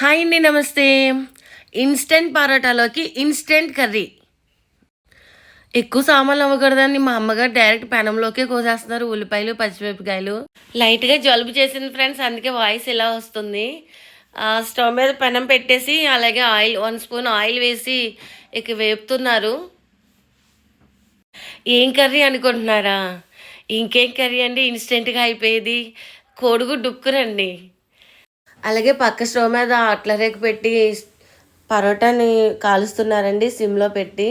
Hi అండి నమస్తే. Instant పరోటాలోకి ఇన్స్టెంట్ కర్రీ. ఎక్కువ సామాన్లు అవ్వకూడదని మా అమ్మగారు డైరెక్ట్ పెనంలోకే కోసేస్తున్నారు. ఉల్లిపాయలు పచ్చిమిరపకాయలు. లైట్గా జలుబు చేసింది ఫ్రెండ్స్. అందుకే వాయిస్ ఇలా వస్తుంది. ఆ, స్టవ్ మీద పెనం పెట్టేసి అలాగే ఆయిల్ వన్ స్పూన్ ఆయిల్ వేసి ఇక వేపుతున్నారు. ఏం కర్రీ అనుకుంటున్నారా? ఇంకేం కర్రీ అండి? ఇన్స్టెంట్గా అయిపోయేది. కోడిగుడ్డు డుక్కురండి అలాగే పక్క స్టవ్ మీద అట్ల రేక పెట్టి పరోటాని కాలుస్తున్నారండి సిమ్లో పెట్టి.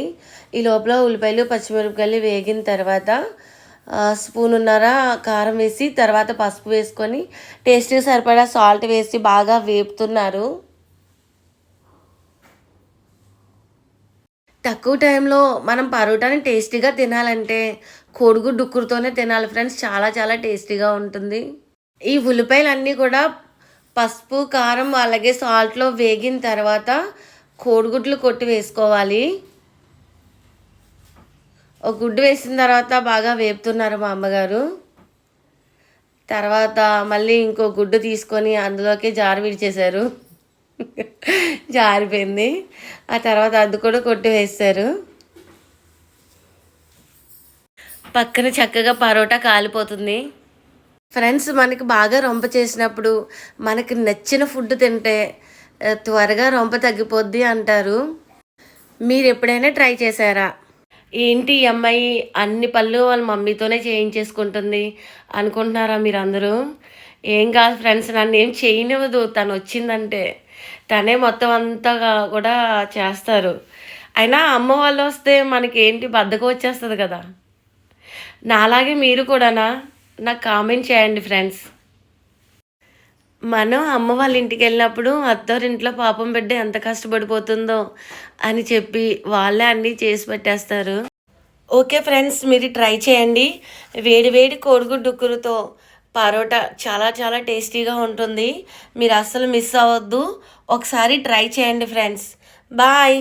ఈ లోపల ఉల్లిపాయలు పచ్చిమిరపకాయలు వేగిన తర్వాత స్పూన్ ఉన్నారా కారం వేసి తర్వాత పసుపు వేసుకొని టేస్ట్కి సరిపడా సాల్ట్ వేసి బాగా వేపుతున్నారు. తక్కువ టైంలో మనం పరోటాని టేస్టీగా తినాలంటే కోడిగుడ్డు ఉక్కురుతోనే తినాలి ఫ్రెండ్స్. చాలా చాలా టేస్టీగా ఉంటుంది. ఈ ఉల్లిపాయలు అన్నీ కూడా పసుపు కారం అలాగే సాల్ట్లో వేగిన తర్వాత కోడిగుడ్లు కొట్టి వేసుకోవాలి. ఒక గుడ్డు వేసిన తర్వాత బాగా వేపుతున్నారు మా అమ్మగారు. తర్వాత మళ్ళీ ఇంకో గుడ్డు తీసుకొని అందులోకి జారు విడిచేశారు. జారిపోయింది. ఆ తర్వాత అది కూడా కొట్టి వేస్తారు. పక్కన చక్కగా పరోటా కాలిపోతుంది. ఫ్రెండ్స్ మనకి బాగా రొంప చేసినప్పుడు మనకి నచ్చిన ఫుడ్ తింటే త్వరగా రొంప తగ్గిపోద్ది అంటారు. మీరు ఎప్పుడైనా ట్రై చేశారా? ఏంటి ఈ అమ్మాయి అన్ని పళ్ళు వాళ్ళ మమ్మీతోనే చేయించేసుకుంటుంది అనుకుంటున్నారా మీరు అందరూ ఏం కాదు ఫ్రెండ్స్ నన్ను ఏం చేయనివ్వదు. తను వచ్చిందంటే తనే మొత్తం అంతా కూడా చేస్తారు. అయినా అమ్మ వాళ్ళు వస్తే మనకి ఏంటి బద్దకం వచ్చేస్తుంది కదా. నాలాగే మీరు కూడానా? నాకు కామెంట్ చేయండి ఫ్రెండ్స్. మనం అమ్మ వాళ్ళ ఇంటికి వెళ్ళినప్పుడు అత్తవారింట్లో పాపం బిడ్డ ఎంత కష్టపడిపోతుందో అని చెప్పి వాళ్ళే అన్నీ చేసి పెట్టేస్తారు. ఓకే ఫ్రెండ్స్ మీరు ట్రై చేయండి. వేడి వేడి కోడిగుడ్డు ఉక్కురుతో పరోటా చాలా చాలా టేస్టీగా ఉంటుంది. మీరు అస్సలు మిస్ అవ్వద్దు. ఒకసారి ట్రై చేయండి ఫ్రెండ్స్. బాయ్.